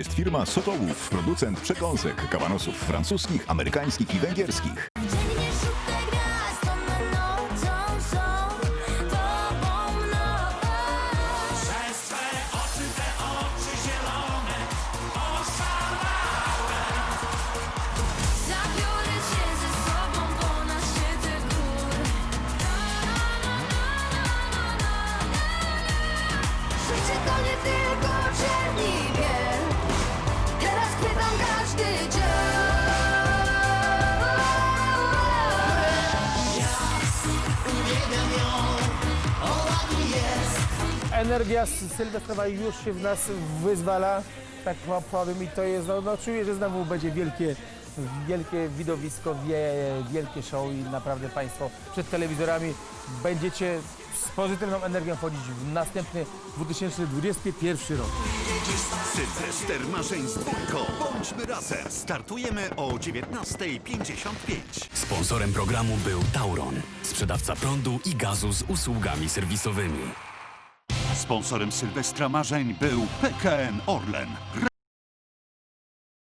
Jest firma Sotołów, producent przekąsek, kawanosów francuskich, amerykańskich i węgierskich. Energia sylwestrowa już się w nas wyzwala, tak po- powiem i to jest, no, no czuję, że znowu będzie wielkie, wielkie widowisko, wie, wielkie show i naprawdę Państwo przed telewizorami będziecie z pozytywną energią wchodzić w następny 2021 rok. Sylwester marzeń z dwójką. Bądźmy razem. Startujemy o 19.55. Sponsorem programu był Tauron, sprzedawca prądu i gazu z usługami serwisowymi. Sponsorem Sylwestra marzeń był PKN Orlen.